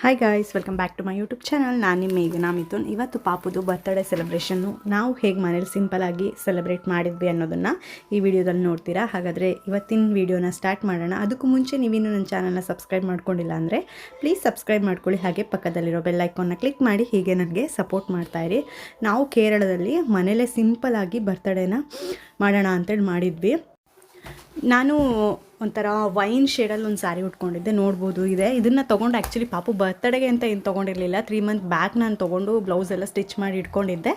Hi guys welcome back to my YouTube channel ನಾನು ನಿಮ್ಮ ಮೇಘನಾ ಮಿಥುನ್. ಇವತ್ತು ಪಾಪುದು ಬರ್ತ್ಡೇ ಸೆಲೆಬ್ರೇಷನ್ನು ನಾವು ಹೇಗೆ ಮನೇಲಿ ಸಿಂಪಲಾಗಿ ಸೆಲೆಬ್ರೇಟ್ ಮಾಡಿದ್ವಿ ಅನ್ನೋದನ್ನು ಈ ವಿಡಿಯೋದಲ್ಲಿ ನೋಡ್ತೀರಾ. ಹಾಗಾದರೆ ಇವತ್ತಿನ ವಿಡಿಯೋನ ಸ್ಟಾರ್ಟ್ ಮಾಡೋಣ. ಅದಕ್ಕೂ ಮುಂಚೆ ನೀವಿನ್ನೂ ನನ್ನ ಚಾನಲ್ನ ಸಬ್ಸ್ಕ್ರೈಬ್ ಮಾಡ್ಕೊಂಡಿಲ್ಲ ಅಂದರೆ ಪ್ಲೀಸ್ ಸಬ್ಸ್ಕ್ರೈಬ್ ಮಾಡ್ಕೊಳ್ಳಿ. ಹಾಗೆ ಪಕ್ಕದಲ್ಲಿರೋ ಬೆಲ್ ಐಕಾನ್ನ ಕ್ಲಿಕ್ ಮಾಡಿ, ಹೀಗೆ ನನಗೆ ಸಪೋರ್ಟ್ ಮಾಡ್ತಾಯಿರಿ ನಾವು ಕೇರಳದಲ್ಲಿ ಮನೇಲೇ ಸಿಂಪಲಾಗಿ ಬರ್ತ್ಡೇನ ಮಾಡೋಣ ಅಂತೇಳಿ ಮಾಡಿದ್ವಿ. ನಾನು ಒಂಥರ ವೈನ್ ಶೇಡಲ್ಲಿ ಒಂದು ಸ್ಯಾರಿ ಉಟ್ಕೊಂಡಿದ್ದೆ, ನೋಡ್ಬೋದು ಇದೆ. ಇದನ್ನು ತೊಗೊಂಡು ಆ್ಯಕ್ಚುಲಿ ಪಾಪು ಬರ್ತ್ಡೇಗೆ ಅಂತ ಏನು ತೊಗೊಂಡಿರಲಿಲ್ಲ. ತ್ರೀ ಮಂತ್ ಬ್ಯಾಕ್ ನಾನು ತೊಗೊಂಡು ಬ್ಲೌಸ್ ಎಲ್ಲ ಸ್ಟಿಚ್ ಮಾಡಿ ಇಟ್ಕೊಂಡಿದ್ದೆ.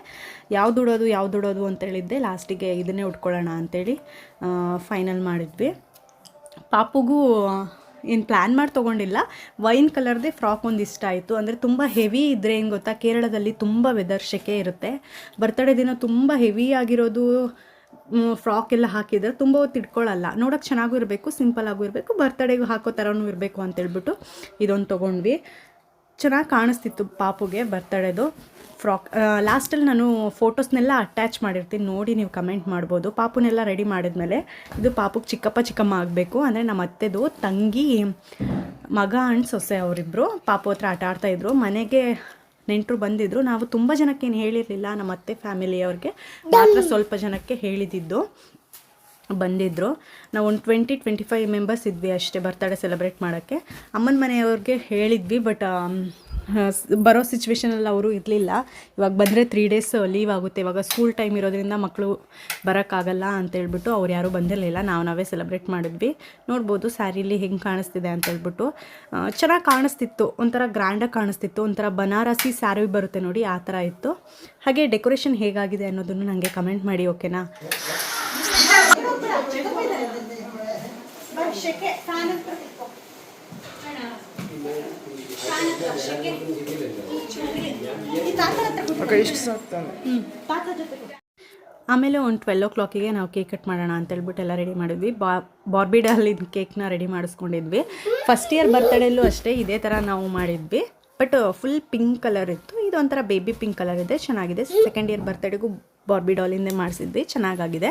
ಯಾವ್ದು ಉಡೋದು ಯಾವ್ದು ಉಡೋದು ಅಂತೇಳಿದ್ದೆ ಲಾಸ್ಟಿಗೆ ಇದನ್ನೇ ಉಟ್ಕೊಳ್ಳೋಣ ಅಂತೇಳಿ ಫೈನಲ್ ಮಾಡಿದ್ವಿ. ಪಾಪುಗೂ, ಏನು ಪ್ಲ್ಯಾನ್ ಮಾಡಿ ತೊಗೊಂಡಿಲ್ಲ. ವೈನ್ ಕಲರ್ದೇ ಫ್ರಾಕ್ ಒಂದು ಇಷ್ಟ ಆಯಿತು. ಅಂದರೆ ತುಂಬ ಹೆವಿ ಇದ್ದರೆ ಏನು ಗೊತ್ತಾ? ಕೇರಳದಲ್ಲಿ ತುಂಬ ವೆದರ್ ಶೆಕೆ ಇರುತ್ತೆ. ಬರ್ತಡೇ ದಿನ ತುಂಬ ಹೆವಿ ಆಗಿರೋದು ಫ್ರಾಕ್ ಎಲ್ಲ ಹಾಕಿದ್ರೆ ತುಂಬ ಹೊತ್ತು ಇಟ್ಕೊಳ್ಳಲ್ಲ. ನೋಡೋಕೆ ಚೆನ್ನಾಗೂ ಇರಬೇಕು ಸಿಂಪಲಾಗೂ ಇರಬೇಕು ಬರ್ತಡೇಗೂ ಹಾಕೋ ಥರನೂ ಇರಬೇಕು ಅಂತೇಳ್ಬಿಟ್ಟು ಇದೊಂದು ತೊಗೊಂಡ್ವಿ. ಚೆನ್ನಾಗಿ ಕಾಣಿಸ್ತಿತ್ತು ಪಾಪುಗೆ ಬರ್ತಡೇದು ಫ್ರಾಕ್ ಲಾಸ್ಟಲ್ಲಿ ನಾನು ಫೋಟೋಸ್ನೆಲ್ಲ ಅಟ್ಯಾಚ್ ಮಾಡಿರ್ತೀನಿ. ನೋಡಿ ನೀವು ಕಮೆಂಟ್ ಮಾಡ್ಬೋದು. ಪಾಪುನೆಲ್ಲ ರೆಡಿ ಮಾಡಿದ್ಮೇಲೆ ಇದು ಪಾಪುಗೆ ಚಿಕ್ಕಪ್ಪ ಚಿಕ್ಕಮ್ಮ ಆಗಬೇಕು. ಅಂದರೆ ನಮ್ಮ ಅತ್ತೆದು ತಂಗಿ ಮಗ ಆ್ಯಂಡ್ ಸೊಸೆ ಅವರಿಬ್ಬರು ಪಾಪು ಹತ್ರ ಆಟ ಆಡ್ತಾಯಿದ್ರು ಮನೆಗೆ ನೆಂಟರು ಬಂದಿದ್ರು. ನಾವು ತುಂಬ ಏನು ಹೇಳಿರಲಿಲ್ಲ ನಮ್ಮ ಅತ್ತೆ ಫ್ಯಾಮಿಲಿಯವ್ರಿಗೆ ಮಾತ್ರ ಸ್ವಲ್ಪ ಜನಕ್ಕೆ ಹೇಳಿದ್ದು. ಬಂದಿದ್ದರು ನಾವು ಒಂದು ಟ್ವೆಂಟಿ ಟ್ವೆಂಟಿ ಫೈವ್ ಮೆಂಬರ್ಸ್ ಇದ್ವಿ ಅಷ್ಟೇ ಬರ್ತಡೇ ಸೆಲೆಬ್ರೇಟ್ ಮಾಡೋಕ್ಕೆ. ಅಮ್ಮನ ಮನೆಯವ್ರಿಗೆ ಹೇಳಿದ್ವಿ ಬಟ್ ಬರೋ ಸಿಚುವೇಷನಲ್ಲಿ ಅವರು ಇರಲಿಲ್ಲ. ಇವಾಗ ಬಂದರೆ ತ್ರೀ ಡೇಸ್ ಲೀವ್ ಆಗುತ್ತೆ. ಇವಾಗ ಸ್ಕೂಲ್ ಟೈಮ್ ಇರೋದ್ರಿಂದ ಮಕ್ಕಳು ಬರೋಕ್ಕಾಗಲ್ಲ ಅಂತೇಳ್ಬಿಟ್ಟು ಅವ್ರು ಯಾರೂ ಬಂದಿರಲಿಲ್ಲ. ನಾವು ನಾವೇ ಸೆಲೆಬ್ರೇಟ್ ಮಾಡಿದ್ವಿ. ನೋಡ್ಬೋದು ಸ್ಯಾರಿಲಿ ಹೆಂಗೆ ಕಾಣಿಸ್ತಿದೆ ಅಂತೇಳ್ಬಿಟ್ಟು ಚೆನ್ನಾಗಿ ಕಾಣಿಸ್ತಿತ್ತು. ಒಂಥರ ಗ್ರ್ಯಾಂಡಾಗಿ ಕಾಣಿಸ್ತಿತ್ತು. ಒಂಥರ ಬನಾರಸಿ ಸ್ಯಾರಿ ಬರುತ್ತೆ ನೋಡಿ, ಆ ಥರ ಇತ್ತು. ಹಾಗೆ ಡೆಕೋರೇಷನ್ ಹೇಗಾಗಿದೆ ಅನ್ನೋದನ್ನು ನನಗೆ ಕಮೆಂಟ್ ಮಾಡಿ ಓಕೆನಾ ಆಮೇಲೆ ಒಂದು ಟ್ವೆಲ್ ಓ ಕ್ಲಾಕಿಗೆ ನಾವು ಕೇಕ್ ಕಟ್ ಮಾಡೋಣ ಅಂತ ಹೇಳ್ಬಿಟ್ಟು ಎಲ್ಲ ರೆಡಿ ಮಾಡಿದ್ವಿ. ಬಾ ಬಾರ್ಬಿ ಡಾಲಿನ ಕೇಕ್ನ ರೆಡಿ ಮಾಡಿಸ್ಕೊಂಡಿದ್ವಿ. ಫಸ್ಟ್ ಇಯರ್ ಬರ್ತಡೇಲೂ ಅಷ್ಟೇ ಇದೇ ಥರ ನಾವು ಮಾಡಿದ್ವಿ. ಬಟ್ ಫುಲ್ ಪಿಂಕ್ ಕಲರ್ ಇತ್ತು. ಇದು ಒಂಥರ ಬೇಬಿ ಪಿಂಕ್ ಕಲರ್ ಇದೆ, ಚೆನ್ನಾಗಿದೆ. ಸೆಕೆಂಡ್ ಇಯರ್ ಬರ್ತಡೇಗೂ ಬಾರ್ಬಿ ಡಾಲಿಂದೇ ಮಾಡಿಸಿದ್ವಿ, ಚೆನ್ನಾಗಾಗಿದೆ.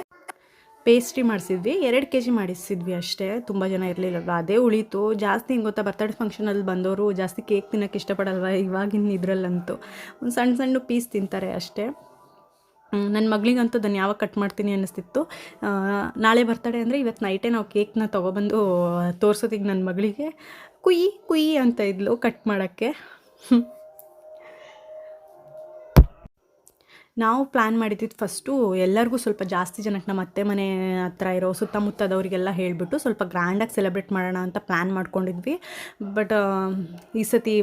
ಪೇಸ್ಟ್ರಿ ಮಾಡಿಸಿದ್ವಿ. ಎರಡು ಕೆ ಜಿ ಮಾಡಿಸಿದ್ವಿ ಅಷ್ಟೇ. ತುಂಬ ಜನ ಇರಲಿಲ್ಲಲ್ವ ಅದೇ ಉಳೀತು. ಜಾಸ್ತಿ ಹಿಂಗೆ ಗೊತ್ತಾ, ಬರ್ತಡೇ ಫಂಕ್ಷನಲ್ಲಿ ಬಂದವರು ಜಾಸ್ತಿ ಕೇಕ್ ತಿನ್ನೋಕ್ಕೆ ಇಷ್ಟಪಡಲ್ವ? ಇವಾಗಿನ ಇದರಲ್ಲಂತೂ. ಒಂದು ಸಣ್ಣ ಸಣ್ಣ ಪೀಸ್ ತಿಂತಾರೆ ಅಷ್ಟೇ. ನನ್ನ ಮಗಳಿಗಂತೂ ಅದನ್ನು ಯಾವಾಗ ಕಟ್ ಮಾಡ್ತೀನಿ ಅನ್ನಿಸ್ತಿತ್ತು. ನಾಳೆ ಬರ್ತಡೆ ಅಂದರೆ ಇವತ್ತು ನೈಟೇ ನಾವು ಕೇಕ್ನ ತೊಗೊಬಂದು ತೋರ್ಸೋದಿಗೆ ನನ್ನ ಮಗಳಿಗೆ. ಕುಯ್ಯಿ ಕುಯ್ಯಿ ಅಂತ ಇದ್ಲು ಕಟ್ ಮಾಡೋಕ್ಕೆ. ನಾವು ಪ್ಲ್ಯಾನ್ ಮಾಡಿದ್ದಿದ್ದು ಫಸ್ಟು ಎಲ್ಲರಿಗೂ ಸ್ವಲ್ಪ ಜಾಸ್ತಿ ಜನಕ್ಕೆ ನಮ್ಮ ಅತ್ತೆ ಮನೆ ಹತ್ರ ಇರೋ ಸುತ್ತಮುತ್ತದವರಿಗೆಲ್ಲ ಹೇಳಿಬಿಟ್ಟು ಸ್ವಲ್ಪ ಗ್ರ್ಯಾಂಡಾಗಿ ಸೆಲೆಬ್ರೇಟ್ ಮಾಡೋಣ ಅಂತ ಪ್ಲ್ಯಾನ್ ಮಾಡ್ಕೊಂಡಿದ್ವಿ ಬಟ್ ಈ ಸತಿ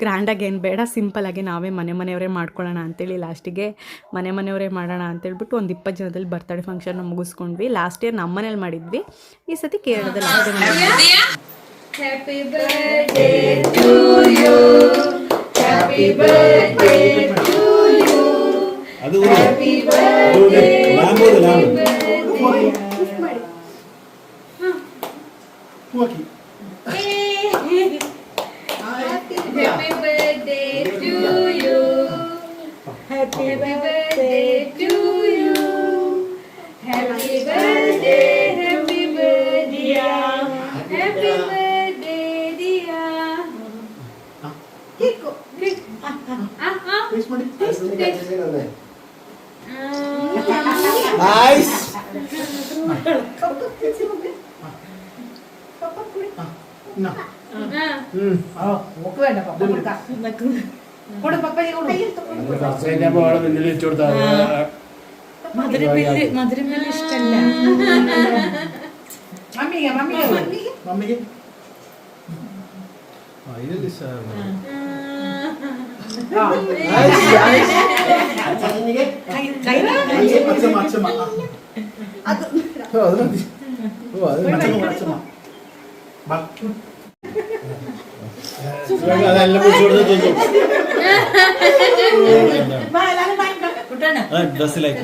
ಗ್ರ್ಯಾಂಡಾಗಿ ಏನು ಬೇಡ ಸಿಂಪಲಾಗಿ ನಾವೇ ಮನೆ ಮನೆಯವರೇ ಮಾಡ್ಕೊಳ್ಳೋಣ ಅಂತೇಳಿ ಲಾಸ್ಟಿಗೆ ಮನೆ ಮನೆಯವರೇ ಮಾಡೋಣ ಅಂತೇಳ್ಬಿಟ್ಟು ಒಂದು ಇಪ್ಪತ್ತು ಜನದಲ್ಲಿ ಬರ್ತ್ಡೇ ಫಂಕ್ಷನ್ ಮುಗಿಸ್ಕೊಂಡ್ವಿ ಲಾಸ್ಟ್ ಇಯರ್ ನಮ್ಮ ಮನೇಲಿ ಮಾಡಿದ್ವಿ ಈ ಸತಿ ಕೇರಳದಲ್ಲಿ Happy birthday to you. Happy birthday. ಅದು Happy birthday. ಲಾಂಬೋದು ಲಾಂಬು Happy birthday to you. Happy birthday to you. Happy birthday, happy birthday, dear. Happy birthday, dear. Nice ಮದುವೆ ಇಷ್ಟಲ್ಲ ಮಮ್ಮಿಗೆ ಇದರಲ್ಲಿ sir ಅಕ್ಷಮ ಅಕ್ಷಮ ಅದರಲ್ಲಿ ಓ ಅದರಲ್ಲಿ ಅಕ್ಷಮ ಬಾ ಇವಾಗ അതെല്ലാം ഡ്രസ്സിലായി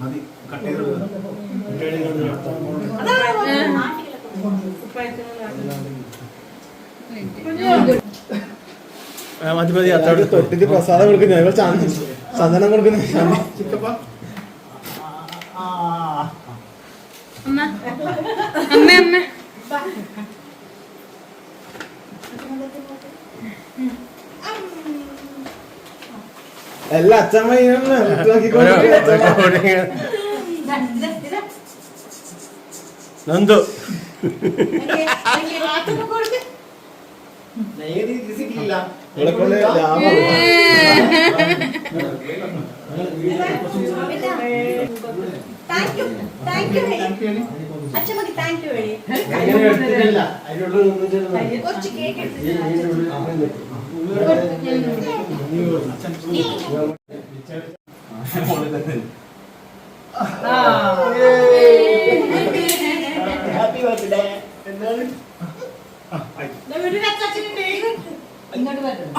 മതി കട്ട് ചെയ്ത് മതി മതി അത്തോട് തൊട്ടിട്ട് പ്രസാദം കൊടുക്കുന്നു ഞങ്ങൾ ചന്ദനം കൊടുക്കുന്നു എല്ലാ അച്ഛമ്മ നന്ദു നെയ്യ് കിസിക്കില്ല ഹാപ്പി ബർത്ത്ഡേ എന്താണ് ആ. ആയി ഞാൻ വീട്ടിൽ അച്ഛൻ ഉണ്ട് ഇങ്ങോട്ട് വരണം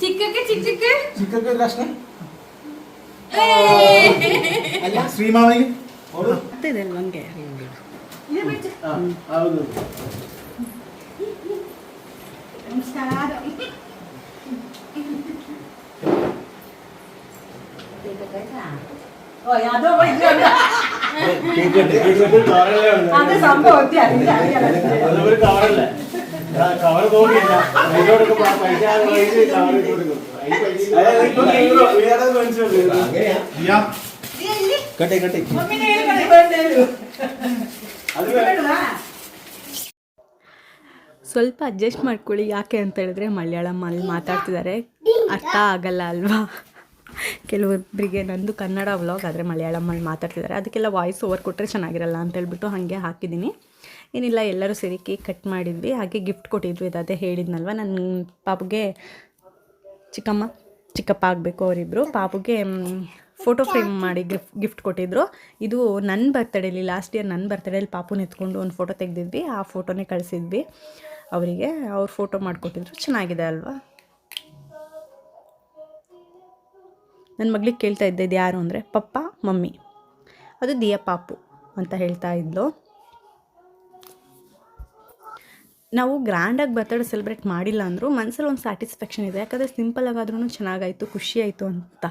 ചിക്കക്ക് ചിക്കക്ക്. ചിക്കക്ക് കഷ്ണം. അല്ല ശ്രീമാവി ഇതെല്ലാം കയറി നമസ്കാരം അത് സംഭവത്തെ അറിയില്ല ഒരു കവറല്ലേ കവർ നോക്കിയില്ല അതിനോടൊക്കെ പൈസ പൈസ കവർ കൊടുക്കും കട്ടെ കട്ടെ അത് ಸ್ವಲ್ಪ ಅಡ್ಜಸ್ಟ್ ಮಾಡ್ಕೊಳ್ಳಿ ಯಾಕೆ ಅಂತ ಹೇಳಿದ್ರೆ ಮಲಯಾಳಮಲ್ಲಿ ಮಾತಾಡ್ತಿದ್ದಾರೆ ಅರ್ಥ ಆಗಲ್ಲ ಅಲ್ವಾ ಕೆಲವೊಬ್ಬರಿಗೆ ನಂದು ಕನ್ನಡ ವ್ಲಾಗ್ ಆದರೆ ಮಲಯಾಳಮಲ್ಲಿ ಮಾತಾಡ್ತಿದ್ದಾರೆ. ಅದಕ್ಕೆಲ್ಲ ವಾಯ್ಸ್ ಓವರ್ ಕೊಟ್ಟರೆ ಚೆನ್ನಾಗಿರಲ್ಲ ಅಂತ ಹೇಳ್ಬಿಟ್ಟು ಹಾಗೆ ಹಾಕಿದ್ದೀನಿ. ಏನಿಲ್ಲ, ಎಲ್ಲರೂ ಸೇರಿ ಕೇಕ್ ಕಟ್ ಮಾಡಿದ್ವಿ. ಹಾಗೆ ಗಿಫ್ಟ್ ಕೊಟ್ಟಿದ್ವಿ ಇದು ಅದೇ ಹೇಳಿದ್ನಲ್ವ? ನನ್ನ ಪಾಪುಗೆ ಚಿಕ್ಕಮ್ಮ, ಚಿಕ್ಕಪ್ಪ ಆಗಬೇಕು ಅವರಿಬ್ಬರು ಪಾಪುಗೆ ಫೋಟೋ ಫ್ರೇಮ್ ಮಾಡಿ ಗಿಫ್ಟ್ ಗಿಫ್ಟ್ ಕೊಟ್ಟಿದ್ರು. ಇದು ನನ್ನ ಬರ್ತಡೇಲಿ ಲಾಸ್ಟ್ ಇಯರ್ ನನ್ನ ಬರ್ತಡೇಲಿ ಪಾಪು ಎತ್ಕೊಂಡು ಒಂದು ಫೋಟೋ ತೆಗೆದಿದ್ವಿ. ಆ ಫೋಟೋನೇ ಕಳಿಸಿದ್ವಿ. ಅವರಿಗೆ, ಅವ್ರು ಫೋಟೋ ಮಾಡಿಕೊಟ್ಟಿದ್ರು. ಚೆನ್ನಾಗಿದೆ ಅಲ್ವಾ? ನನ್ನ ಮಗಳಿಗೆ ಕೇಳ್ತಾ ಇದ್ದೆ ಇದು ಯಾರು ಅಂದರೆ ಪಪ್ಪ, ಮಮ್ಮಿ. ಅದು ದಿಯ ಪಾಪು ಅಂತ ಹೇಳ್ತಾ ಇದ್ಲು. ನಾವು ಗ್ರ್ಯಾಂಡಾಗಿ ಬರ್ತಡೇ ಸೆಲೆಬ್ರೇಟ್ ಮಾಡಿಲ್ಲ ಅಂದರೂ ಮನಸ್ಸಲ್ಲಿ ಒಂದು ಸ್ಯಾಟಿಸ್ಫ್ಯಾಕ್ಷನ್ ಇದೆ. ಯಾಕಂದರೆ ಸಿಂಪಲ್ ಆಗಾದ್ರೂ ಚೆನ್ನಾಗಾಯಿತು ಖುಷಿ ಆಯಿತು ಅಂತ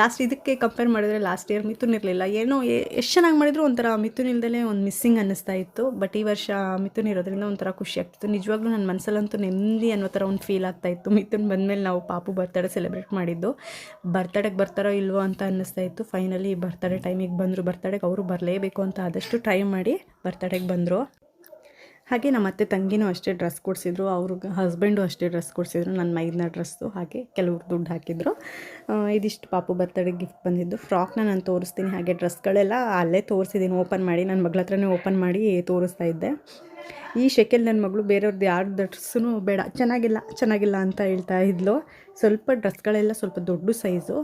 ಲಾಸ್ಟ್ ಇದಕ್ಕೆ ಕಂಪೇರ್ ಮಾಡಿದ್ರೆ ಲಾಸ್ಟ್ ಇಯರ್ ಮಿಥುನ್ ಇರಲಿಲ್ಲ. ಏನೋ ಎಷ್ಟು ಚೆನ್ನಾಗಿ ಮಾಡಿದ್ರು ಒಂಥರ ಮಿಥುನ್ ಇಲ್ದಲೇ ಒಂದು ಮಿಸ್ಸಿಂಗ್ ಅನ್ನಿಸ್ತಾ ಇತ್ತು. ಬಟ್ ಈ ವರ್ಷ ಮಿಥುನ್ ಇರೋದ್ರಿಂದ ಒಂಥರ ಖುಷಿ ಆಗ್ತಿತ್ತು. ನಿಜವಾಗ್ಲೂ ನನ್ನ ಮನಸ್ಸಲ್ಲಂತೂ ನೆಮ್ಮದಿ ಅನ್ನೋ ಥರ ಒಂದು ಫೀಲ್ ಆಗ್ತಾ ಇತ್ತು. ಮಿಥುನ್ ಬಂದಮೇಲೆ ನಾವು ಪಾಪು ಬರ್ತಡೇ ಸೆಲೆಬ್ರೇಟ್ ಮಾಡಿದ್ದು. ಬರ್ತಡೇಗೆ ಬರ್ತಾರೋ ಇಲ್ವೋ ಅಂತ ಅನ್ನಿಸ್ತಾ ಇತ್ತು. ಫೈನಲಿ ಬರ್ತಡೇ ಟೈಮಿಗೆ ಬಂದರು. ಬರ್ತಡೇಗೆ ಅವರು ಬರಲೇಬೇಕು ಅಂತ ಆದಷ್ಟು ಟ್ರೈ ಮಾಡಿ ಬರ್ತಡೇಗೆ ಬಂದರು. ಹಾಗೆ ನಮ್ಮ ಅತ್ತೆ ತಂಗಿನೂ ಅಷ್ಟೇ ಡ್ರೆಸ್ ಕೊಡಿಸಿದ್ರು ಅವ್ರಿಗೆ ಹಸ್ಬೆಂಡು ಅಷ್ಟೇ ಡ್ರೆಸ್ ಕೊಡಿಸಿದ್ರು, ನನ್ನ ಮೈದನ ಡ್ರೆಸ್ಸು, ಹಾಗೆ ಕೆಲವ್ರು ದುಡ್ಡು ಹಾಕಿದ್ರು. ಇದಿಷ್ಟು ಪಾಪು ಬರ್ತಡೇ ಗಿಫ್ಟ್ ಬಂದಿದ್ದು. ಫ್ರಾಕ್ನ ನಾನು ತೋರಿಸ್ತೀನಿ, ಹಾಗೆ ಡ್ರೆಸ್ಗಳೆಲ್ಲ ಅಲ್ಲೇ ತೋರಿಸಿದ್ದೀನಿ, ಓಪನ್ ಮಾಡಿ, ನನ್ನ ಮಗಳ ಹತ್ರನೇ ಓಪನ್ ಮಾಡಿ ತೋರಿಸ್ತಾ ಇದ್ದೆ. ಈ ಶೆಕೆಲ್ ನನ್ನ ಮಗಳು ಬೇರೆಯವ್ರದ್ದು ಯಾರು ಡ್ರೆಸ್ಸೂ ಬೇಡ, ಚೆನ್ನಾಗಿಲ್ಲ ಚೆನ್ನಾಗಿಲ್ಲ ಅಂತ ಹೇಳ್ತಾ ಇದ್ಲು. ಸ್ವಲ್ಪ ಡ್ರೆಸ್ಗಳೆಲ್ಲ ಸ್ವಲ್ಪ ದೊಡ್ಡ ಸೈಜು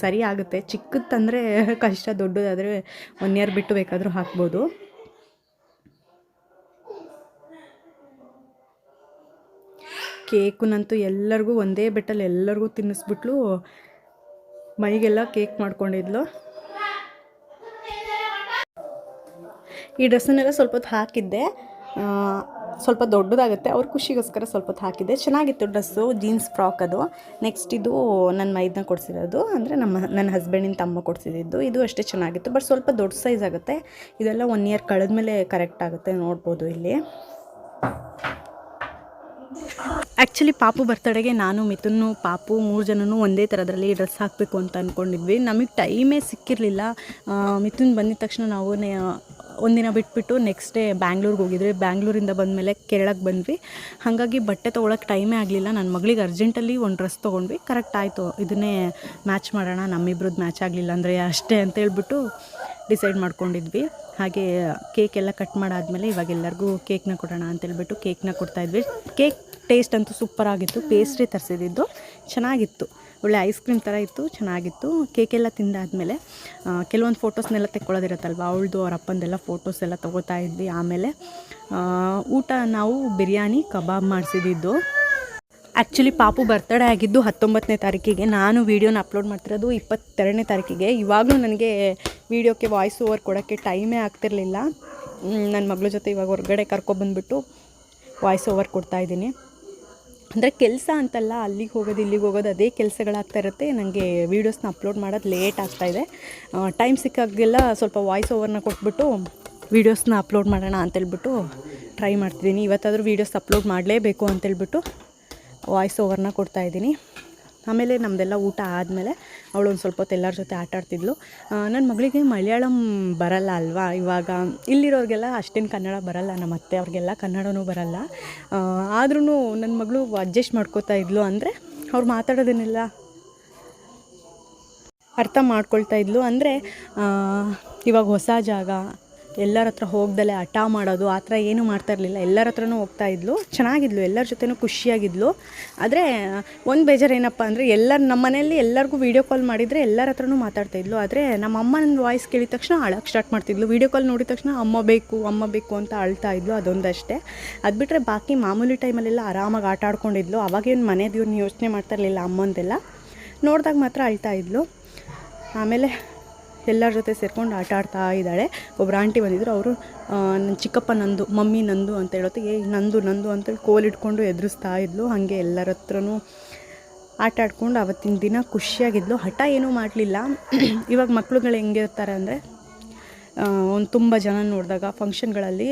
ಸರಿ ಆಗುತ್ತೆ. ಚಿಕ್ಕದಂದರೆ ಕಷ್ಟ, ದೊಡ್ಡದಾದರೆ ಒನ್ ಇಯರ್ ಬಿಟ್ಟು ಬೇಕಾದರೂ ಹಾಕ್ಬೋದು. ಕೇಕುನಂತೂ ಎಲ್ಲರಿಗೂ ಒಂದೇ ಬೆಟ್ಟಲ್ಲಿ ಎಲ್ಲರಿಗೂ ತಿನ್ನಿಸ್ಬಿಟ್ಲು. ಮೈಗೆಲ್ಲ ಕೇಕ್ ಮಾಡ್ಕೊಂಡಿದ್ಲು. ಈ ಡ್ರೆಸ್ಸನ್ನೆಲ್ಲ ಸ್ವಲ್ಪ ಹೊತ್ತು ಹಾಕಿದ್ದೆ ಸ್ವಲ್ಪ ದೊಡ್ಡದಾಗುತ್ತೆ. ಅವ್ರ ಖುಷಿಗೋಸ್ಕರ ಸ್ವಲ್ಪ ಹೊತ್ತು ಹಾಕಿದ್ದೆ. ಚೆನ್ನಾಗಿತ್ತು ಡ್ರೆಸ್ಸು, ಜೀನ್ಸ್, ಫ್ರಾಕ್ ಅದು. ನೆಕ್ಸ್ಟ್ ಇದು ನನ್ನ ಮೈದನ ಕೊಡಿಸಿರೋದು. ಅಂದರೆ ನಮ್ಮ, ನನ್ನ ಹಸ್ಬೆಂಡಿನ ತಮ್ಮ ಕೊಡಿಸಿದ್ದು ಇದು ಅಷ್ಟೇ ಚೆನ್ನಾಗಿತ್ತು. ಬಟ್ ಸ್ವಲ್ಪ ದೊಡ್ಡ ಸೈಜ್ ಆಗುತ್ತೆ. ಇದೆಲ್ಲ ಒನ್ ಇಯರ್ ಕಳೆದ ಮೇಲೆ ಕರೆಕ್ಟ್ ಆಗುತ್ತೆ ನೋಡ್ಬೋದು ಇಲ್ಲಿ. ಆ್ಯಕ್ಚುಲಿ ಪಾಪು ಬರ್ತಡೆಗೆ ನಾನು ಮಿಥುನ್ನು ಪಾಪು ಮೂರು ಜನನೂ ಒಂದೇ ಥರದ್ರಲ್ಲಿ ಡ್ರೆಸ್ ಹಾಕಬೇಕು ಅಂತ ಅಂದ್ಕೊಂಡಿದ್ವಿ ನಮಗೆ ಟೈಮೇ ಸಿಕ್ಕಿರಲಿಲ್ಲ. ಮಿಥುನ್ ಬಂದಿದ ತಕ್ಷಣ ನಾವು ಒಂದಿನ ಬಿಟ್ಬಿಟ್ಟು ನೆಕ್ಸ್ಟ್ ಡೇ ಬ್ಯಾಂಗ್ಳೂರ್ಗೆ ಹೋಗಿದ್ವಿ. ಬ್ಯಾಂಗ್ಳೂರಿಂದ ಬಂದಮೇಲೆ ಕೇರಳಕ್ಕೆ ಬಂದ್ವಿ. ಹಾಗಾಗಿ ಬಟ್ಟೆ ತೊಗೊಳಕ್ಕೆ ಟೈಮೇ ಆಗಲಿಲ್ಲ. ನನ್ನ ಮಗಳಿಗೆ ಅರ್ಜೆಂಟಲ್ಲಿ ಒಂದು ಡ್ರೆಸ್ ತೊಗೊಂಡ್ವಿ. ಕರೆಕ್ಟ್ ಆಯಿತು. ಇದನ್ನೇ ಮ್ಯಾಚ್ ಮಾಡೋಣ. ನಮ್ಮಿಬ್ರದ್ದು ಮ್ಯಾಚ್ ಆಗಲಿಲ್ಲ ಅಂದರೆ ಅಷ್ಟೇ ಅಂತ ಹೇಳ್ಬಿಟ್ಟು ಡಿಸೈಡ್ ಮಾಡ್ಕೊಂಡಿದ್ವಿ. ಹಾಗೆ ಕೇಕ್ ಎಲ್ಲ ಕಟ್ ಮಾಡಾದಮೇಲೆ ಇವಾಗ ಎಲ್ಲರಿಗೂ ಕೇಕ್ನ ಕೊಡೋಣ ಅಂತೇಳ್ಬಿಟ್ಟು ಕೇಕ್ನ ಕೊಡ್ತಾಯಿದ್ವಿ ಕೇಕ್ ಟೇಸ್ಟ್ ಅಂತೂ ಸೂಪರ್ ಆಗಿತ್ತು. ಪೇಸ್ಟ್ರಿ ತರಿಸಿದ್ದು. ಚೆನ್ನಾಗಿತ್ತು. ಒಳ್ಳೆ ಐಸ್ ಕ್ರೀಮ್ ಥರ ಇತ್ತು, ಚೆನ್ನಾಗಿತ್ತು. ಕೇಕೆಲ್ಲ ತಿಂದಾದಮೇಲೆ ಕೆಲವೊಂದು ಫೋಟೋಸ್ನೆಲ್ಲ ತೆಕ್ಕೊಳ್ಳೋದಿರುತ್ತಲ್ವ? ಅವಳದು, ಅವ್ರ ಅಪ್ಪಂದೆಲ್ಲ ಫೋಟೋಸ್ ಎಲ್ಲ ತೊಗೋತಾ ಇದ್ವಿ ಆಮೇಲೆ. ಊಟ ನಾವು ಬಿರಿಯಾನಿ, ಕಬಾಬ್ ಮಾಡಿಸಿದ್ದು ಆ್ಯಕ್ಚುಲಿ ಪಾಪು ಬರ್ತಡೇ ಆಗಿದ್ದು ಹತ್ತೊಂಬತ್ತನೇ ತಾರೀಕಿಗೆ. ನಾನು ವೀಡಿಯೋನ ಅಪ್ಲೋಡ್ ಮಾಡ್ತಿರೋದು ಇಪ್ಪತ್ತೆರಡನೇ ತಾರೀಕಿಗೆ. ಇವಾಗಲೂ ನನಗೆ ವೀಡಿಯೋಕ್ಕೆ ವಾಯ್ಸ್ ಓವರ್ ಕೊಡೋಕ್ಕೆ ಟೈಮೇ ಆಗ್ತಿರಲಿಲ್ಲ. ನನ್ನ ಮಗಳ ಜೊತೆ ಇವಾಗ ಹೊರಗಡೆ ಕರ್ಕೊಬಂದ್ಬಿಟ್ಟು ವಾಯ್ಸ್ ಓವರ್ ಕೊಡ್ತಾಯಿದ್ದೀನಿ ಅಂದರೆ ಕೆಲಸ ಅಂತಲ್ಲ, ಅಲ್ಲಿಗೆ ಹೋಗೋದು, ಇಲ್ಲಿಗೆ ಹೋಗೋದು, ಅದೇ ಕೆಲಸಗಳಾಗ್ತಾ ಇರುತ್ತೆ. ನನಗೆ ವೀಡಿಯೋಸ್ನ ಅಪ್ಲೋಡ್ ಮಾಡೋದು ಲೇಟ್ ಆಗ್ತಾ ಇದೆ. ಟೈಮ್ ಸಿಕ್ಕಾಗೆಲ್ಲ ಸ್ವಲ್ಪ ವಾಯ್ಸ್ ಓವರ್ನ ಕೊಟ್ಬಿಟ್ಟು ವೀಡಿಯೋಸ್ನ ಅಪ್ಲೋಡ್ ಮಾಡೋಣ ಅಂತೇಳ್ಬಿಟ್ಟು ಟ್ರೈ ಮಾಡ್ತಿದ್ದೀನಿ. ಇವತ್ತಾದರೂ ವೀಡಿಯೋಸ್ ಅಪ್ಲೋಡ್ ಮಾಡಲೇಬೇಕು ಅಂತೇಳ್ಬಿಟ್ಟು ವಾಯ್ಸ್ ಓವರ್ನ ಕೊಡ್ತಾಯಿದ್ದೀನಿ ಆಮೇಲೆ ನಮ್ಮದೆಲ್ಲ ಊಟ ಆದಮೇಲೆ ಅವಳು ಒಂದು ಸ್ವಲ್ಪ ಹೊತ್ತು ಎಲ್ಲರ ಜೊತೆ ಆಟ ಆಡ್ತಿದ್ಲು. ನನ್ನ ಮಗಳಿಗೆ ಮಲಯಾಳಂ ಬರಲ್ಲ ಅಲ್ವಾ? ಇವಾಗ ಇಲ್ಲಿರೋರಿಗೆಲ್ಲ ಅಷ್ಟೇನು ಕನ್ನಡ ಬರಲ್ಲ, ನಮ್ಮ ಅತ್ತೆ ಅವ್ರಿಗೆಲ್ಲ ಕನ್ನಡವೂ ಬರಲ್ಲ. ಆದ್ರೂ ನನ್ನ ಮಗಳು ಅಡ್ಜಸ್ಟ್ ಮಾಡ್ಕೋತಾ ಇದ್ಲು ಅಂದರೆ ಅವ್ರು ಮಾತಾಡೋದನ್ನೆಲ್ಲ ಅರ್ಥ ಮಾಡ್ಕೊಳ್ತಾ ಇದ್ಲು ಅಂದರೆ ಇವಾಗ ಹೊಸ ಜಾಗ ಎಲ್ಲರ ಹತ್ರ ಹೋಗ್ದಲ್ಲೇ ಹಠ ಮಾಡೋದು, ಆ ಥರ ಏನೂ ಮಾಡ್ತಾ ಇರಲಿಲ್ಲ. ಎಲ್ಲರ ಹತ್ರನೂ ಹೋಗ್ತಾ ಇದ್ಲು, ಚೆನ್ನಾಗಿದ್ಲು, ಎಲ್ಲರ ಜೊತೆನೂ ಖುಷಿಯಾಗಿದ್ಲು. ಆದರೆ, ಒಂದು ಬೇಜಾರು ಏನಪ್ಪ ಅಂದರೆ, ಎಲ್ಲರ ನಮ್ಮ ಮನೆಯಲ್ಲಿ ಎಲ್ಲರಿಗೂ ವೀಡಿಯೋ ಕಾಲ್ ಮಾಡಿದರೆ ಎಲ್ಲರ ಹತ್ರನೂ ಮಾತಾಡ್ತಾ ಇದ್ಲು. ಆದರೆ, ನಮ್ಮ ಅಮ್ಮನ ವಾಯ್ಸ್ ಕೇಳಿದ ತಕ್ಷಣ ಅಳಕ್ಕೆ ಸ್ಟಾರ್ಟ್ ಮಾಡ್ತಿದ್ಲು. ವೀಡಿಯೋ ಕಾಲ್ ನೋಡಿದ ತಕ್ಷಣ ಅಮ್ಮ ಬೇಕು ಅಮ್ಮ ಬೇಕು ಅಂತ ಅಳ್ತಾ ಇದ್ಲು, ಅದೊಂದಷ್ಟೇ. ಅದು ಬಿಟ್ಟರೆ ಬಾಕಿ ಮಾಮೂಲಿ ಟೈಮಲ್ಲೆಲ್ಲ ಆರಾಮಾಗಿ ಆಟ ಆಡ್ಕೊಂಡಿದ್ಲು. ಅವಾಗೇನು ಮನೆದೇವ್ರನ್ನ ಯೋಚನೆ ಮಾಡ್ತಾ ಇರಲಿಲ್ಲ ಅಮ್ಮಂದೆಲ್ಲ. ನೋಡಿದಾಗ ಮಾತ್ರ ಅಳ್ತಾ ಇದ್ಲು. ಆಮೇಲೆ ಎಲ್ಲರ ಜೊತೆ ಸೇರ್ಕೊಂಡು ಆಟ ಆಡ್ತಾ ಇದ್ದಾಳೆ. ಒಬ್ಬರು ಆಂಟಿ ಬಂದಿದ್ರು, ಅವರು ನನ್ನ ಚಿಕ್ಕಪ್ಪ ನಂದು, ಮಮ್ಮಿ ನಂದು ಅಂತ ಹೇಳೋತ್ತೆ ಏ, ನಂದು ನಂದು ಅಂತೇಳಿ ಕೋಲ್ ಇಟ್ಕೊಂಡು ಎದುರಿಸ್ತಾ ಇದ್ಲು. ಹಾಗೆ ಎಲ್ಲರ ಹತ್ರನೂ ಆಟ ಆಡ್ಕೊಂಡು ಅವತ್ತಿನ ದಿನ ಖುಷಿಯಾಗಿದ್ಲು. ಹಠ ಏನೂ ಮಾಡಲಿಲ್ಲ. ಇವಾಗ ಮಕ್ಳುಗಳು ಹೆಂಗಿರ್ತಾರೆ ಅಂದರೆ ಒಂದು ತುಂಬ ಜನ ನೋಡಿದಾಗ ಫಂಕ್ಷನ್ಗಳಲ್ಲಿ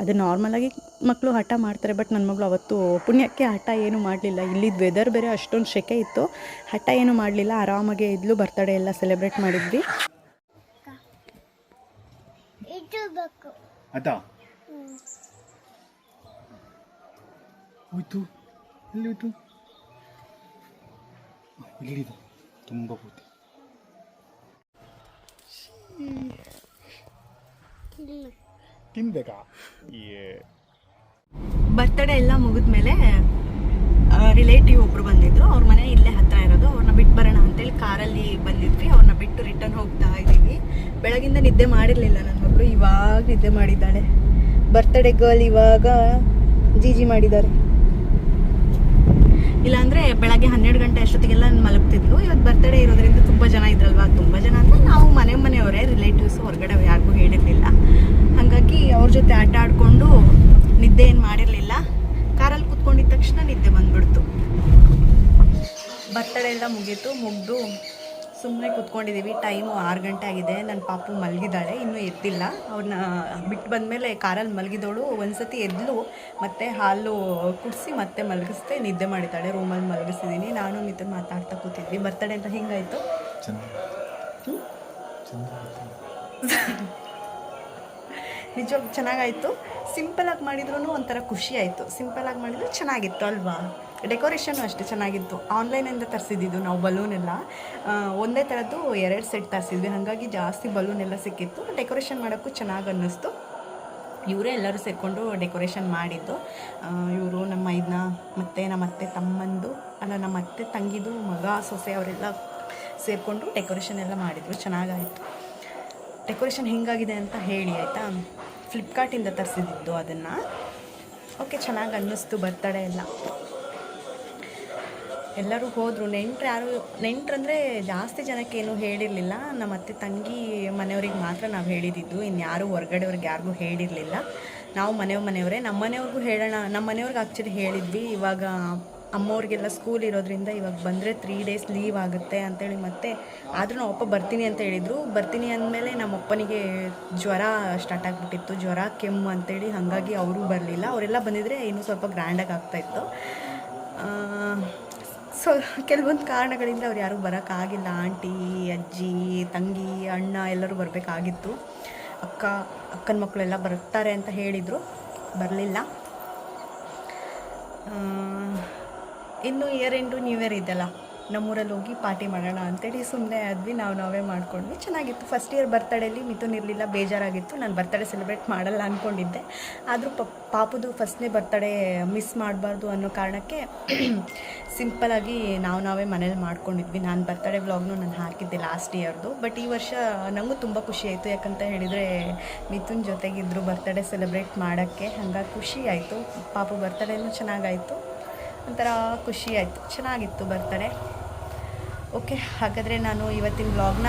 ಅದು ನಾರ್ಮಲಾಗಿ ಮಕ್ಕಳು ಹಠ ಮಾಡ್ತಾರೆ, ಬಟ್ ನನ್ನ ಮಗಳು ಅವತ್ತು ಪುಣ್ಯಕ್ಕೆ ಹಠ ಏನೂ ಮಾಡಲಿಲ್ಲ. ಇಲ್ಲಿದ್ದು ವೆದರ್ ಬೇರೆ ಅಷ್ಟೊಂದು ಸೆಕೆ ಇತ್ತು. ಹಠ ಏನೂ ಮಾಡಲಿಲ್ಲ. ಆರಾಮಾಗೆ ಇದ್ಲು ಬರ್ತಡೇ ಎಲ್ಲ ಸೆಲೆಬ್ರೇಟ್ ಮಾಡಿದ್ವಿ. ಆಯ್ತಾ? ಹೋಯ್ತು. ಎಲ್ಲಿ ಹೋಯ್ತು? ಇಲ್ಲಿದೆ ತುಂಬ ಪೂರ್ತಿ. ತಿನ್ಬೇಕಾ? ಏ. ಬರ್ತಡೇ ಎಲ್ಲ ಮುಗಿದ್ಮೇಲೆ ರಿಲೇಟಿವ್ ಒಬ್ರು ಬಂದಿದ್ರು, ಅವ್ರ ಮನೆ ಇಲ್ಲೇ ಹತ್ರ ಇರೋದು. ಅವ್ರನ್ನ ಬಿಟ್ಟು ಬರೋಣ ಅಂತೇಳಿ ಕಾರಲ್ಲಿ ಬಂದಿದ್ವಿ. ಅವ್ರನ್ನ ಬಿಟ್ಟು ರಿಟರ್ನ್ ಹೋಗ್ತಾ ಇದ್ದೀವಿ. ಬೆಳಗಿಂದ ನಿದ್ದೆ ಮಾಡಿರಲಿಲ್ಲ ನನ್ನ ಮಗಳು. ಇವಾಗ ನಿದ್ದೆ ಮಾಡಿದ್ದಾಳೆ. ಬರ್ತಡೇ ಗರ್ಲ್ ಇವಾಗ ಜಿಜಿ ಮಾಡಿದ್ದಾರೆ. ಇಲ್ಲಾಂದರೆ ಬೆಳಗ್ಗೆ ಹನ್ನೆರಡು ಗಂಟೆ ಅಷ್ಟೊತ್ತಿಗೆಲ್ಲ ಮಲಗ್ತಿದ್ಲು. ಇವತ್ತು ಬರ್ತಡೇ ಇರೋದ್ರಿಂದ ತುಂಬ ಜನ ಇದ್ರಲ್ವಾ? ತುಂಬ ಜನ ಅಂದರೆ ನಾವು ಮನೆ ಮನೆಯವರೇ ರಿಲೇಟಿವ್ಸ್ ಹೊರಗಡೆ ಯಾರಿಗೂ ಹೇಳಿರಲಿಲ್ಲ ಹಾಗಾಗಿ ಅವ್ರ ಜೊತೆ ಆಟ ಆಡಿಕೊಂಡು ನಿದ್ದೆ ಏನು ಮಾಡಿರಲಿಲ್ಲ ಕಾರಲ್ಲಿ ಕೂತ್ಕೊಂಡಿದ್ದ ತಕ್ಷಣ ನಿದ್ದೆ ಬಂದ್ಬಿಡ್ತು ಬರ್ತಡೇ ಮುಗ್ದು ಸುಮ್ಮನೆ ಕೂತ್ಕೊಂಡಿದ್ದೀವಿ ಟೈಮು ಆರು ಗಂಟೆ ಆಗಿದೆ. ನನ್ನ ಪಾಪು ಮಲಗಿದ್ದಾಳೆ ಇನ್ನೂ ಎದ್ದಿಲ್ಲ. ಅವ್ರನ್ನ ಬಿಟ್ಟು ಬಂದಮೇಲೆ ಕಾರಲ್ಲಿ ಮಲಗಿದವಳು ಒಂದ್ಸತಿ ಎದ್ಲು ಮತ್ತು ಹಾಲು ಕುಡಿಸಿ ಮತ್ತೆ ಮಲಗಿಸ್ದೆ ನಿದ್ದೆ ಮಾಡಿದ್ದಾಳೆ. ರೂಮಲ್ಲಿ ಮಲಗಿಸಿದ್ದೀನಿ ನಾನು ಮಿತ್ರ ಮಾತಾಡ್ತಾ ಕೂತಿದ್ವಿ. ಬರ್ತಡೆ ಅಂತ ಹಿಂಗಾಯಿತು? ನಿಜ ಚೆನ್ನಾಗಾಯಿತು. ಸಿಂಪಲಾಗಿ ಮಾಡಿದ್ರೂ ಒಂಥರ ಖುಷಿ ಆಯಿತು. ಸಿಂಪಲಾಗಿ ಮಾಡಿದ್ರು ಚೆನ್ನಾಗಿತ್ತು ಅಲ್ವಾ? ಡೆಕೋರೇಷನ್ನು ಅಷ್ಟೇ ಚೆನ್ನಾಗಿತ್ತು. ಆನ್ಲೈನಿಂದ ತರಿಸಿದ್ದು ನಾವು ಬಲೂನ್ ಎಲ್ಲ. ಒಂದೇ ಥರದ್ದು ಎರಡು ಸೆಟ್ ತರಿಸಿದ್ವಿ. ಹಾಗಾಗಿ ಜಾಸ್ತಿ ಬಲೂನ್ ಎಲ್ಲ ಸಿಕ್ಕಿತ್ತು. ಡೆಕೋರೇಷನ್ ಮಾಡೋಕ್ಕೂ ಚೆನ್ನಾಗಿ ಅನ್ನಿಸ್ತು. ಇವರೇ ಎಲ್ಲರೂ ಸೇರಿಕೊಂಡು ಡೆಕೋರೇಷನ್ ಮಾಡಿದ್ದು. ಇವರು ನಮ್ಮ ಇದನ್ನ ಮತ್ತು ನಮ್ಮ ಅತ್ತೆ ತಮ್ಮಂದು, ಅಲ್ಲ ನಮ್ಮ ಅತ್ತೆ ತಂಗಿದು ಮಗ, ಸೊಸೆ ಅವರೆಲ್ಲ ಸೇರಿಕೊಂಡು ಡೆಕೋರೇಷನ್ ಎಲ್ಲ ಮಾಡಿದರು. ಚೆನ್ನಾಗಾಯಿತು. ಡೆಕೋರೇಷನ್ ಹೆಂಗಾಗಿದೆ ಅಂತ ಹೇಳಿ, ಆಯಿತಾ? ಫ್ಲಿಪ್ಕಾರ್ಟಿಂದ ತರಿಸಿದ್ದು ಅದನ್ನು. ಓಕೆ ಚೆನ್ನಾಗಿ ಅನ್ನಿಸ್ತು ಬರ್ತಡೇ ಎಲ್ಲ. ಎಲ್ಲರೂ ಹೋದರು. ನೆಂಟ್ರು ಯಾರು, ನೆಂಟ್ರಂದರೆ ಜಾಸ್ತಿ ಜನಕ್ಕೆ ಜನಕ್ಕೇನು ಹೇಳಿರಲಿಲ್ಲ. ನಮ್ಮ ಅತ್ತೆ ತಂಗಿ ಮನೆಯವ್ರಿಗೆ ಮಾತ್ರ ನಾವು ಹೇಳಿದ್ದು ಇನ್ಯಾರು ಹೊರ್ಗಡೆಯವ್ರಿಗೆ ಯಾರಿಗೂ ಹೇಳಿರಲಿಲ್ಲ. ನಾವು ಮನೆ ಮನೆಯವರೇ. ನಮ್ಮ ಮನೆಯವ್ರಿಗೂ ಹೇಳೋಣ, ನಮ್ಮ ಮನೆಯವ್ರಿಗೆ ಆ್ಯಕ್ಚುಲಿ ಹೇಳಿದ್ವಿ. ಇವಾಗ ಅಮ್ಮವ್ರಿಗೆಲ್ಲ ಸ್ಕೂಲ್ ಇರೋದ್ರಿಂದ ಇವಾಗ ಬಂದರೆ ತ್ರೀ ಡೇಸ್ ಲೀವ್ ಆಗುತ್ತೆ ಅಂತೇಳಿ ಮತ್ತೆ ಆದರೂ ನಮ್ಮಪ್ಪ ಬರ್ತೀನಿ ಅಂತ ಹೇಳಿದರು. ಬರ್ತೀನಿ ಅಂದಮೇಲೆ ನಮ್ಮ ಅಪ್ಪನಿಗೆ ಜ್ವರ ಸ್ಟಾರ್ಟ್ ಆಗಿಬಿಟ್ಟಿತ್ತು. ಜ್ವರ, ಕೆಮ್ಮು ಅಂತೇಳಿ ಹಾಗಾಗಿ ಅವರು ಬರಲಿಲ್ಲ. ಅವರೆಲ್ಲ ಬಂದಿದ್ದರೆ ಇನ್ನೂ ಸ್ವಲ್ಪ ಗ್ರ್ಯಾಂಡಾಗಿ ಆಗ್ತಾಯಿತ್ತು ಸೊ, ಕೆಲವೊಂದು ಕಾರಣಗಳಿಂದ ಅವ್ರು ಯಾರೂ ಬರೋಕ್ಕಾಗಿಲ್ಲ. ಆಂಟಿ, ಅಜ್ಜಿ, ತಂಗಿ, ಅಣ್ಣ ಎಲ್ಲರೂ ಬರಬೇಕಾಗಿತ್ತು. ಅಕ್ಕ, ಅಕ್ಕನ ಮಕ್ಕಳೆಲ್ಲ ಬರ್ತಾರೆ ಅಂತ ಹೇಳಿದರು. ಬರಲಿಲ್ಲ. ಇನ್ನು ಇಯರ್ ಎಂಡು ನ್ಯೂ ಇಯರ್ ಇದೆಲ್ಲ ನಮ್ಮೂರಲ್ಲಿ ಹೋಗಿ ಪಾರ್ಟಿ ಮಾಡೋಣ ಅಂತೇಳಿ ಸುಮ್ಮನೆ ಆದ್ವಿ. ನಾವು ನಾವೇ ಮಾಡ್ಕೊಂಡ್ವಿ. ಚೆನ್ನಾಗಿತ್ತು. ಫಸ್ಟ್ ಇಯರ್ ಬರ್ತಡೇಲಿ ಮಿಥುನ್ ಇರಲಿಲ್ಲ, ಬೇಜಾರಾಗಿತ್ತು. ನಾನು ಬರ್ತಡೇ ಸೆಲೆಬ್ರೇಟ್ ಮಾಡಲ್ಲ ಅಂದ್ಕೊಂಡಿದ್ದೆ ಆದರೂ ಪಾಪುದು ಫಸ್ಟ್ನೇ ಬರ್ತಡೇ ಮಿಸ್ ಮಾಡಬಾರ್ದು ಅನ್ನೋ ಕಾರಣಕ್ಕೆ ಸಿಂಪಲಾಗಿ ನಾವು ನಾವೇ ಮನೇಲಿ ಮಾಡ್ಕೊಂಡಿದ್ವಿ. ನಾನು ಬರ್ತಡೇ ವ್ಲಾಗ್ನು ನಾನು ಹಾಕಿದ್ದೆ ಲಾಸ್ಟ್ ಇಯರ್ದು ಬಟ್ ಈ ವರ್ಷ ನನಗೂ ತುಂಬ ಖುಷಿ ಆಯಿತು. ಯಾಕಂತ ಹೇಳಿದರೆ ಮಿಥುನ್ ಜೊತೆಗಿದ್ರು ಬರ್ತಡೇ ಸೆಲೆಬ್ರೇಟ್ ಮಾಡೋಕ್ಕೆ. ಹಂಗಾಗಿ ಖುಷಿ ಆಯಿತು. ಪಾಪು ಬರ್ತಡೇನೂ ಚೆನ್ನಾಗಾಯಿತು. ಒಂಥರ ಖುಷಿ ಆಯಿತು. ಚೆನ್ನಾಗಿತ್ತು ಬರ್ತಾರೆ ಓಕೆ ಹಾಗಾದರೆ ನಾನು ಇವತ್ತಿನ ವ್ಲಾಗ್ನ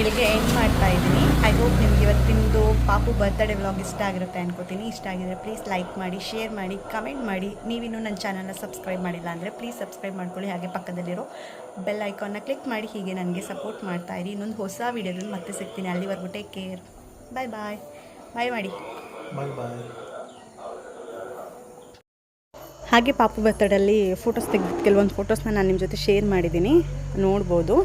ಇಲ್ಲಿಗೆ ಎಂಡ್ ಮಾಡ್ತಾ ಇದ್ದೀನಿ. ಐ ಹೋಪ್ ನಿಮ್ಗೆ ಇವತ್ತಿನದು ಪಾಪು ಬರ್ತ್ಡೇ ವ್ಲಾಗ್ ಇಷ್ಟ ಆಗಿರುತ್ತೆ ಅನ್ಕೋತೀನಿ. ಇಷ್ಟ ಆಗಿದ್ರೆ ಪ್ಲೀಸ್ ಲೈಕ್ ಮಾಡಿ ಶೇರ್ ಮಾಡಿ ಕಮೆಂಟ್ ಮಾಡಿ. ನೀವಿನ್ನು ನನ್ನ ಚಾನಲ್ನ ಸಬ್ಸ್ಕ್ರೈಬ್ ಮಾಡಿಲ್ಲ ಅಂದರೆ ಪ್ಲೀಸ್ ಸಬ್ಸ್ಕ್ರೈಬ್ ಮಾಡ್ಕೊಳ್ಳಿ. ಹಾಗೆ ಪಕ್ಕದಲ್ಲಿರೋ ಬೆಲ್ ಐಕಾನ್ನ ಕ್ಲಿಕ್ ಮಾಡಿ. ಹೀಗೆ ನನಗೆ ಸಪೋರ್ಟ್ ಮಾಡ್ತಾ ಇರಿ. ಇನ್ನೊಂದು ಹೊಸ ವೀಡಿಯೋದಲ್ಲಿ ಮತ್ತೆ ಸಿಗ್ತೀನಿ. ಅಲ್ಲಿವರೆಗೂ ಟೇಕ್ ಕೇರ್ ಬಾಯ್ ಬಾಯ್ ಬಾಯ್ ಮಾಡಿ ಬಾಯ್ ಬಾಯ್ ಹಾಗೆ ಪಾಪು ಬರ್ತಡಲ್ಲಿ ಫೋಟೋಸ್ ತೆಗೆದು ಕೆಲವೊಂದು ಫೋಟೋಸ್ನ ನಾನು ನಿಮ್ಮ ಜೊತೆ ಶೇರ್ ಮಾಡಿದ್ದೀನಿ ನೋಡ್ಬೋದು.